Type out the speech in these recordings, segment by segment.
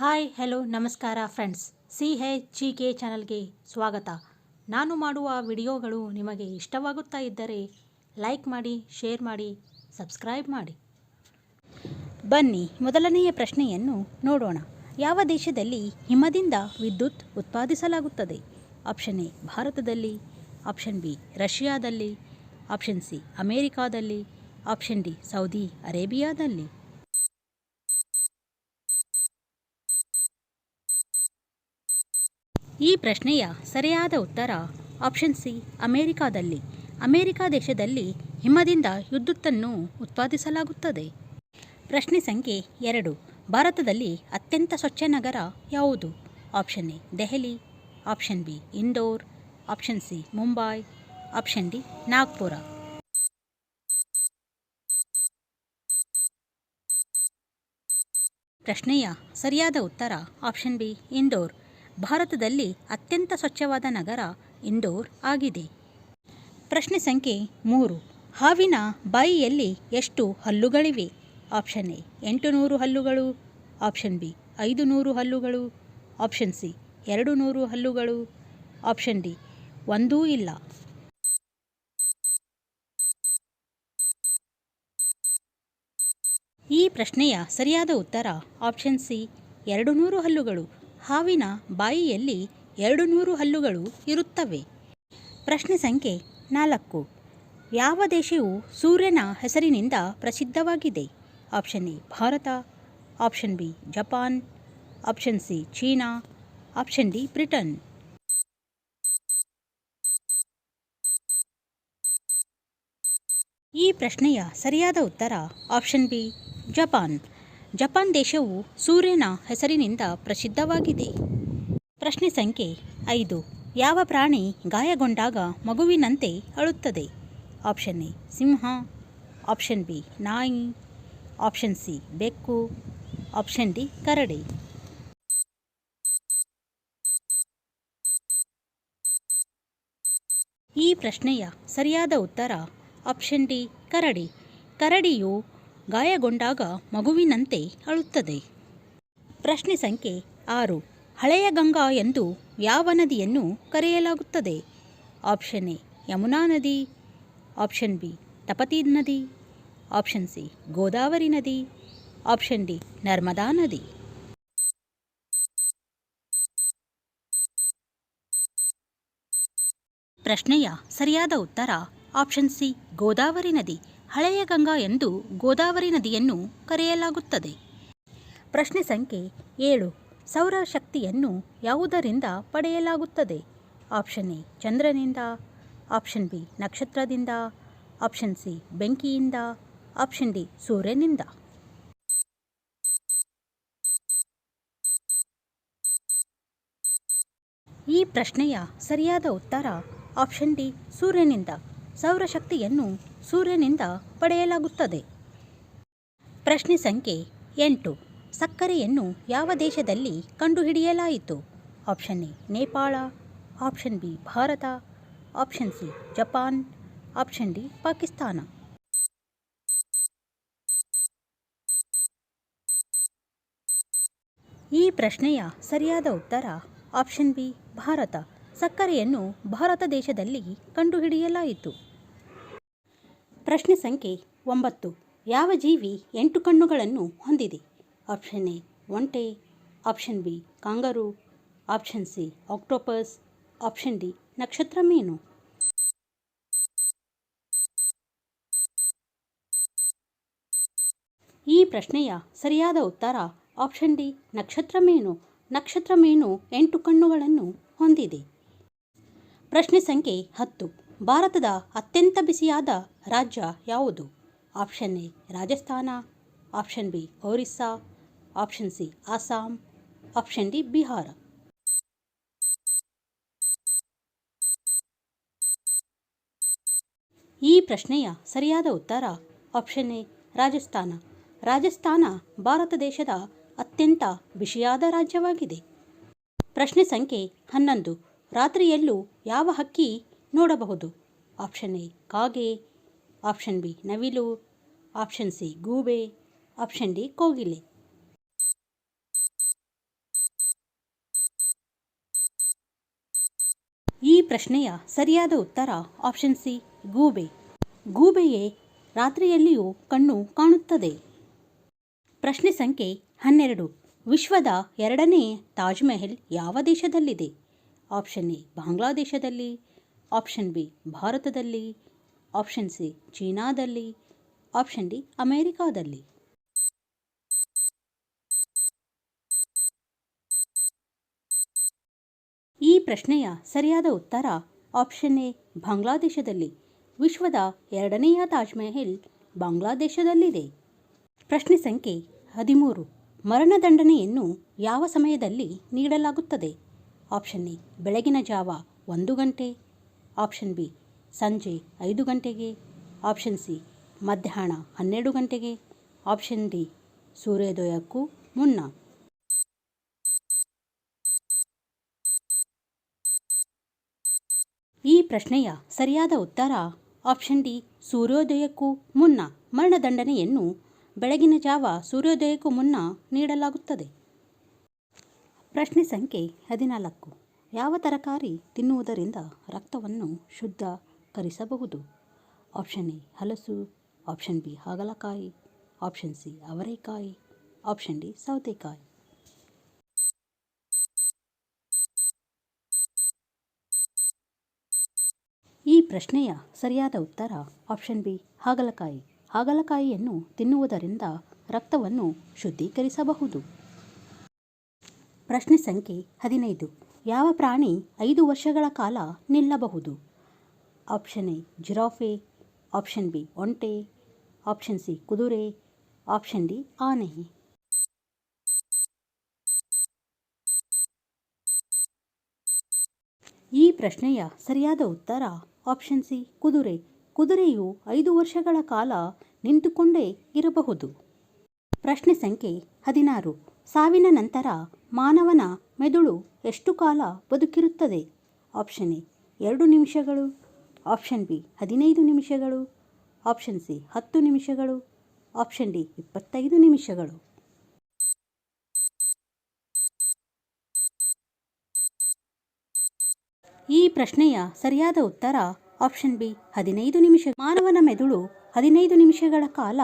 Hi, hello, ನಮಸ್ಕಾರ friends. C hey G K ಚಾನಲ್ಗೆ ಸ್ವಾಗತ. ನಾನು ಮಾಡುವ ವಿಡಿಯೋಗಳು ನಿಮಗೆ ಇಷ್ಟವಾಗುತ್ತಾ ಇದ್ದರೆ ಲೈಕ್ ಮಾಡಿ, ಶೇರ್ ಮಾಡಿ, ಸಬ್ಸ್ಕ್ರೈಬ್ ಮಾಡಿ. ಬನ್ನಿ, ಮೊದಲನೆಯ ಪ್ರಶ್ನೆಯನ್ನು ನೋಡೋಣ. ಯಾವ ದೇಶದಲ್ಲಿ ಹಿಮದಿಂದ ವಿದ್ಯುತ್ ಉತ್ಪಾದಿಸಲಾಗುತ್ತದೆ? ಆಪ್ಷನ್ ಎ, ಭಾರತದಲ್ಲಿ. ಆಪ್ಷನ್ ಬಿ, ರಷ್ಯಾದಲ್ಲಿ. ಆಪ್ಷನ್ ಸಿ, ಅಮೇರಿಕಾದಲ್ಲಿ. ಆಪ್ಷನ್ ಡಿ, ಸೌದಿ ಅರೇಬಿಯಾದಲ್ಲಿ. ಈ ಪ್ರಶ್ನೆಯ ಸರಿಯಾದ ಉತ್ತರ ಆಪ್ಷನ್ ಸಿ ಅಮೆರಿಕಾದಲ್ಲಿ. ಅಮೆರಿಕ ದೇಶದಲ್ಲಿ ಹಿಮದಿಂದ ವಿದ್ಯುತ್ತನ್ನು ಉತ್ಪಾದಿಸಲಾಗುತ್ತದೆ. ಪ್ರಶ್ನೆ ಸಂಖ್ಯೆ ಎರಡು, ಭಾರತದಲ್ಲಿ ಅತ್ಯಂತ ಸ್ವಚ್ಛ ನಗರ ಯಾವುದು? Option A Delhi. Option B Indore. Option C Mumbai. Option D Nagpur. ಪ್ರಶ್ನೆಯ ಸರಿಯಾದ ಉತ್ತರ ಆಪ್ಷನ್ ಬಿ ಇಂದೋರ್. ಭಾರತದಲ್ಲಿ ಅತ್ಯಂತ ಸ್ವಚ್ಛವಾದ ನಗರ ಇಂದೋರ್ ಆಗಿದೆ. ಪ್ರಶ್ನೆ ಸಂಖ್ಯೆ ಮೂರು. ಹಾವಿನ ಬಾಯಿಯಲ್ಲಿ ಎಷ್ಟು ಹಲ್ಲುಗಳಿವೆ? ಆಪ್ಷನ್ ಎ ಎಂಟು ನೂರು ಹಲ್ಲುಗಳು. ಆಪ್ಷನ್ ಬಿ ಐದು ನೂರು ಹಲ್ಲುಗಳು. ಆಪ್ಷನ್ ಸಿ ಎರಡು ನೂರು ಹಲ್ಲುಗಳು. ಆಪ್ಷನ್ ಡಿ, ಒಂದೂ ಇಲ್ಲ. ಈ ಪ್ರಶ್ನೆಯ ಸರಿಯಾದ ಉತ್ತರ ಆಪ್ಷನ್ ಸಿ ಎರಡು ನೂರು ಹಲ್ಲುಗಳು. ಹಾವಿನ ಬಾಯಿಯಲ್ಲಿ ಎರಡು ನೂರು ಹಲ್ಲುಗಳು ಇರುತ್ತವೆ. ಪ್ರಶ್ನೆ ಸಂಖ್ಯೆ ನಾಲ್ಕು. ಯಾವ ದೇಶವು ಸೂರ್ಯನ ಹೆಸರಿನಿಂದ ಪ್ರಸಿದ್ಧವಾಗಿದೆ? Option A Bharat, option B Japan, option C China, option D Britain. ಈ ಪ್ರಶ್ನೆಯ ಸರಿಯಾದ ಉತ್ತರ ಆಪ್ಷನ್ ಬಿ ಜಪಾನ್. ಜಪಾನ್ ದೇಶವು ಸೂರ್ಯನ ಹೆಸರಿನಿಂದ ಪ್ರಸಿದ್ಧವಾಗಿದೆ. ಪ್ರಶ್ನೆ ಸಂಖ್ಯೆ ಐದು. ಯಾವ ಪ್ರಾಣಿ ಗಾಯಗೊಂಡಾಗ ಮಗುವಿನಂತೆ ಅಳುತ್ತದೆ? ಆಪ್ಷನ್ ಎ, ಸಿಂಹ. ಆಪ್ಷನ್ ಬಿ, ನಾಯಿ. ಆಪ್ಷನ್ ಸಿ, ಬೆಕ್ಕು. ಆಪ್ಷನ್ ಡಿ, ಕರಡಿ. ಈ ಪ್ರಶ್ನೆಯ ಸರಿಯಾದ ಉತ್ತರ ಆಪ್ಷನ್ ಡಿ, ಕರಡಿ. ಕರಡಿಯು ಗಾಯಗೊಂಡಾಗ ಮಗುವಿನಂತೆ ಅಳುತ್ತದೆ. ಪ್ರಶ್ನೆ ಸಂಖ್ಯೆ ಆರು. ಹಳೆಯ ಗಂಗಾ ಎಂದು ಯಾವ ನದಿಯನ್ನು ಕರೆಯಲಾಗುತ್ತದೆ? ಆಪ್ಷನ್ ಎ, ಯಮುನಾ ನದಿ. ಆಪ್ಷನ್ ಬಿ ತಪತಿ ನದಿ. ಆಪ್ಷನ್ ಸಿ, ಗೋದಾವರಿ ನದಿ. ಆಪ್ಷನ್ ಡಿ, ನರ್ಮದಾ ನದಿ. ಪ್ರಶ್ನೆಯ ಸರಿಯಾದ ಉತ್ತರ ಆಪ್ಷನ್ ಸಿ, ಗೋದಾವರಿ ನದಿ. ಹಳೆಯ ಗಂಗಾ ಎಂದು ಗೋದಾವರಿ ನದಿಯನ್ನು ಕರೆಯಲಾಗುತ್ತದೆ. ಪ್ರಶ್ನೆ ಸಂಖ್ಯೆ ಏಳು. ಸೌರಶಕ್ತಿಯನ್ನು ಯಾವುದರಿಂದ ಪಡೆಯಲಾಗುತ್ತದೆ? ಆಪ್ಷನ್ ಎ, ಚಂದ್ರನಿಂದ. ಆಪ್ಷನ್ ಬಿ, ನಕ್ಷತ್ರದಿಂದ. ಆಪ್ಷನ್ ಸಿ, ಬೆಂಕಿಯಿಂದ. ಆಪ್ಷನ್ ಡಿ, ಸೂರ್ಯನಿಂದ. ಈ ಪ್ರಶ್ನೆಯ ಸರಿಯಾದ ಉತ್ತರ ಆಪ್ಷನ್ ಡಿ, ಸೂರ್ಯನಿಂದ. ಸೌರಶಕ್ತಿಯನ್ನು ಸೂರ್ಯನಿಂದ ಪಡೆಯಲಾಗುತ್ತದೆ. ಪ್ರಶ್ನೆ ಸಂಖ್ಯೆ ಎಂಟು. ಸಕ್ಕರೆಯನ್ನು ಯಾವ ದೇಶದಲ್ಲಿ ಕಂಡುಹಿಡಿಯಲಾಯಿತು? Option A, Nepal. Option B, Bharat. Option C, Japan. Option D, Pakistan. ಈ ಪ್ರಶ್ನೆಯ ಸರಿಯಾದ ಉತ್ತರ ಆಪ್ಷನ್ ಬಿ, ಭಾರತ. ಸಕ್ಕರೆಯನ್ನು ಭಾರತ ದೇಶದಲ್ಲಿ ಕಂಡುಹಿಡಿಯಲಾಯಿತು. ಪ್ರಶ್ನೆ ಸಂಖ್ಯೆ ಒಂಬತ್ತು. ಯಾವ ಜೀವಿ ಎಂಟು ಕಣ್ಣುಗಳನ್ನು ಹೊಂದಿದೆ? ಆಪ್ಷನ್ ಎ, ಒಂಟೆ. Option B, kangaroo. Option C, octopus. Option D, ನಕ್ಷತ್ರ ಮೀನು. ಈ ಪ್ರಶ್ನೆಯ ಸರಿಯಾದ ಉತ್ತರ ಆಪ್ಷನ್ ಡಿ, ನಕ್ಷತ್ರ ಮೀನು. ನಕ್ಷತ್ರ ಮೀನು ಎಂಟು ಕಣ್ಣುಗಳನ್ನು ಹೊಂದಿದೆ. ಪ್ರಶ್ನೆ ಸಂಖ್ಯೆ ಹತ್ತು. ಭಾರತದ ಅತ್ಯಂತ ಬಿಸಿಯಾದ ರಾಜ್ಯ ಯಾವುದು? Option A, Rajasthan. Option B, Orissa. Option C Assam option D, Bihar. ಈ ಪ್ರಶ್ನೆಯ ಸರಿಯಾದ ಉತ್ತರ ಆಪ್ಷನ್ ಎ, ರಾಜಸ್ಥಾನ. ರಾಜಸ್ಥಾನ ಭಾರತ ದೇಶದ ಅತ್ಯಂತ ಬಿಸಿಯಾದ ರಾಜ್ಯವಾಗಿದೆ. ಪ್ರಶ್ನೆ ಸಂಖ್ಯೆ ಹನ್ನೊಂದು. ರಾತ್ರಿಯಲ್ಲೂ ಯಾವ ಹಕ್ಕಿ ನೋಡಬಹುದು. ಆಪ್ಷನ್ ಎ, ಕಾಗೆ. ಆಪ್ಷನ್ ಬಿ, ನವಿಲು. ಆಪ್ಷನ್ ಸಿ, ಗೂಬೆ. ಆಪ್ಷನ್ ಡಿ, ಕೋಗಿಲೆ. ಈ ಪ್ರಶ್ನೆಯ ಸರಿಯಾದ ಉತ್ತರ ಆಪ್ಷನ್ ಸಿ, ಗೂಬೆ. ಗೂಬೆಯೇ ರಾತ್ರಿಯಲ್ಲಿಯೂ ಕಣ್ಣು ಕಾಣುತ್ತದೆ. ಪ್ರಶ್ನೆ ಸಂಖ್ಯೆ ಹನ್ನೆರಡು. ವಿಶ್ವದ ಎರಡನೇ ತಾಜ್ಮಹಲ್ ಯಾವ ದೇಶದಲ್ಲಿದೆ? ಆಪ್ಷನ್ ಎ, ಬಾಂಗ್ಲಾದೇಶದಲ್ಲಿ. ಆಪ್ಷನ್ ಬಿ, ಭಾರತದಲ್ಲಿ, ಆಪ್ಷನ್ ಸಿ, ಚೀನಾದಲ್ಲಿ, ಆಪ್ಷನ್ ಡಿ, ಅಮೆರಿಕಾದಲ್ಲಿ. ಈ ಪ್ರಶ್ನೆಯ ಸರಿಯಾದ ಉತ್ತರ ಆಪ್ಷನ್ ಎ, ಬಾಂಗ್ಲಾದೇಶದಲ್ಲಿ. ವಿಶ್ವದ ಎರಡನೆಯ ತಾಜ್ ಮೆಹಲ್ ಬಾಂಗ್ಲಾದೇಶದಲ್ಲಿದೆ. ಪ್ರಶ್ನೆ ಸಂಖ್ಯೆ ಹದಿಮೂರು ಮರಣದಂಡನೆಯನ್ನು ಯಾವ ಸಮಯದಲ್ಲಿ ನೀಡಲಾಗುತ್ತದೆ? ಆಪ್ಷನ್ ಎ, ಬೆಳಗಿನ ಜಾವ ಒಂದು ಗಂಟೆ. ಆಪ್ಷನ್ ಬಿ, ಸಂಜೆ ಐದು ಗಂಟೆಗೆ. ಆಪ್ಷನ್ ಸಿ, ಮಧ್ಯಾಹ್ನ ಹನ್ನೆರಡು ಗಂಟೆಗೆ. ಆಪ್ಷನ್ ಡಿ, ಸೂರ್ಯೋದಯಕ್ಕೂ ಮುನ್ನ. ಈ ಪ್ರಶ್ನೆಯ ಸರಿಯಾದ ಉತ್ತರ, ಆಪ್ಷನ್ ಡಿ, ಸೂರ್ಯೋದಯಕ್ಕೂ ಮುನ್ನ. ಮರಣದಂಡನೆಯನ್ನು ಬೆಳಗಿನ ಜಾವ ಸೂರ್ಯೋದಯಕ್ಕೂ ಮುನ್ನ ನೀಡಲಾಗುತ್ತದೆ. ಪ್ರಶ್ನೆ ಸಂಖ್ಯೆ ಹದಿನಾಲ್ಕು. ಯಾವ ತರಕಾರಿ ತಿನ್ನುವುದರಿಂದ ರಕ್ತವನ್ನು ಶುದ್ಧೀಕರಿಸಬಹುದು? ಆಪ್ಷನ್ ಎ, ಹಲಸು. ಆಪ್ಷನ್ ಬಿ, ಹಾಗಲಕಾಯಿ. ಆಪ್ಷನ್ ಸಿ, ಅವರೆಕಾಯಿ. ಆಪ್ಷನ್ ಡಿ, ಸೌತೆಕಾಯಿ. ಈ ಪ್ರಶ್ನೆಯ ಸರಿಯಾದ ಉತ್ತರ ಆಪ್ಷನ್ ಬಿ, ಹಾಗಲಕಾಯಿ. ಹಾಗಲಕಾಯಿಯನ್ನು ತಿನ್ನುವುದರಿಂದ ರಕ್ತವನ್ನು ಶುದ್ಧೀಕರಿಸಬಹುದು. ಪ್ರಶ್ನೆ ಸಂಖ್ಯೆ ಹದಿನೈದು. ಯಾವ ಪ್ರಾಣಿ ಐದು ವರ್ಷಗಳ ಕಾಲ ನಿಲ್ಲಬಹುದು? Option A, giraffe option B, ಒಂಟೆ, ಆಪ್ಷನ್ ಸಿ, ಕುದುರೆ, ಆಪ್ಷನ್ ಡಿ ಆನೆ ಈ ಪ್ರಶ್ನೆಯ ಸರಿಯಾದ ಉತ್ತರ ಆಪ್ಷನ್ ಸಿ, ಕುದುರೆ. ಕುದುರೆಯು ಐದು ವರ್ಷಗಳ ಕಾಲ ನಿಂತುಕೊಂಡೇ ಇರಬಹುದು. ಪ್ರಶ್ನೆ ಸಂಖ್ಯೆ ಹದಿನಾರು. ಸಾವಿನ ನಂತರ ಮಾನವನ ಮೆದುಳು ಎಷ್ಟು ಕಾಲ ಬದುಕಿರುತ್ತದೆ? ಆಪ್ಷನ್ ಎ, ಎರಡು ನಿಮಿಷಗಳು. ಆಪ್ಷನ್ ಬಿ, ಹದಿನೈದು ನಿಮಿಷಗಳು. ಆಪ್ಷನ್ ಸಿ, ಹತ್ತು ನಿಮಿಷಗಳು. ಆಪ್ಷನ್ ಡಿ, ಇಪ್ಪತ್ತೈದು ನಿಮಿಷಗಳು. ಈ ಪ್ರಶ್ನೆಯ ಸರಿಯಾದ ಉತ್ತರ ಆಪ್ಷನ್ ಬಿ, ಹದಿನೈದು ನಿಮಿಷ ಮಾನವನ ಮೆದುಳು ಹದಿನೈದು ನಿಮಿಷಗಳ ಕಾಲ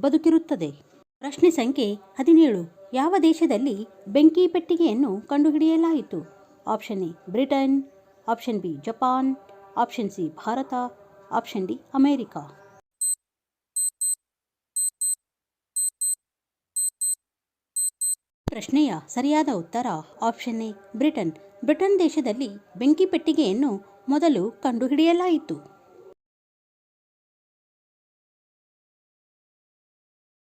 ಬದುಕಿರುತ್ತದೆ. ಪ್ರಶ್ನೆ ಸಂಖ್ಯೆ ಹದಿನೇಳು. ಯಾವ ದೇಶದಲ್ಲಿ ಬೆಂಕಿ ಪೆಟ್ಟಿಗೆಯನ್ನು ಕಂಡುಹಿಡಿಯಲಾಯಿತು? Option A, Britain. Option B, Japan. Option C, Bharat. Option D, America. ಪ್ರಶ್ನೆಯ ಸರಿಯಾದ ಉತ್ತರ ಆಪ್ಷನ್ ಎ, ಬ್ರಿಟನ್. ಬ್ರಿಟನ್ ದೇಶದಲ್ಲಿ ಬೆಂಕಿ ಪೆಟ್ಟಿಗೆಯನ್ನು ಮೊದಲು ಕಂಡುಹಿಡಿಯಲಾಯಿತು.